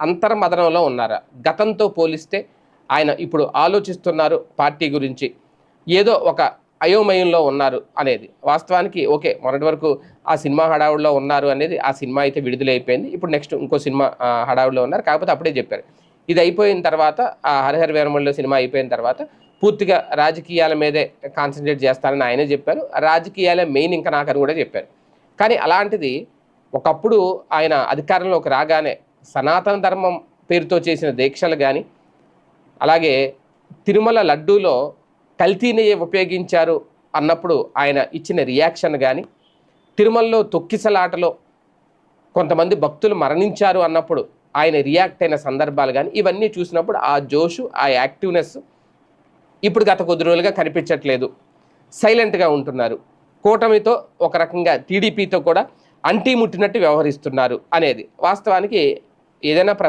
అంతర్మదనంలో ఉన్నారా. గతంతో పోలిస్తే ఆయన ఇప్పుడు ఆలోచిస్తున్నారు పార్టీ గురించి. ఏదో ఒక అయోమయంలో ఉన్నారు అనేది. వాస్తవానికి ఓకే మొన్నటి వరకు ఆ సినిమా హడావుడిలో ఉన్నారు అనేది ఆ సినిమా అయితే విడుదలైపోయింది. ఇప్పుడు నెక్స్ట్ ఇంకో సినిమా హడావుడిలో ఉన్నారు. కాకపోతే అప్పుడే చెప్పారు. ఇది అయిపోయిన తర్వాత ఆ హరిహర వీరమల్లో సినిమా అయిపోయిన తర్వాత పూర్తిగా రాజకీయాల మీదే కాన్సన్ట్రేట్ చేస్తారని ఆయనే చెప్పారు. రాజకీయాలే మెయిన్ ఇంకా నాకని కూడా చెప్పారు. కానీ అలాంటిది ఒకప్పుడు ఆయన అధికారంలోకి రాగానే సనాతన ధర్మం పేరుతో చేసిన దీక్షలు కానీ అలాగే తిరుమల లడ్డూలో కల్తీ ఉపయోగించారు అన్నప్పుడు ఆయన ఇచ్చిన రియాక్షన్ కానీ తిరుమలలో తొక్కిసలాటలో కొంతమంది భక్తులు మరణించారు అన్నప్పుడు ఆయన రియాక్ట్ అయిన సందర్భాలు కానీ ఇవన్నీ చూసినప్పుడు ఆ జోషు ఆ యాక్టివ్నెస్ ఇప్పుడు గత కొద్ది రోజులుగా కనిపించట్లేదు. సైలెంట్గా ఉంటున్నారు. కూటమితో ఒక రకంగా టీడీపీతో కూడా అంటీ ముట్టినట్టు వ్యవహరిస్తున్నారు అనేది. వాస్తవానికి ఏదైనా ప్ర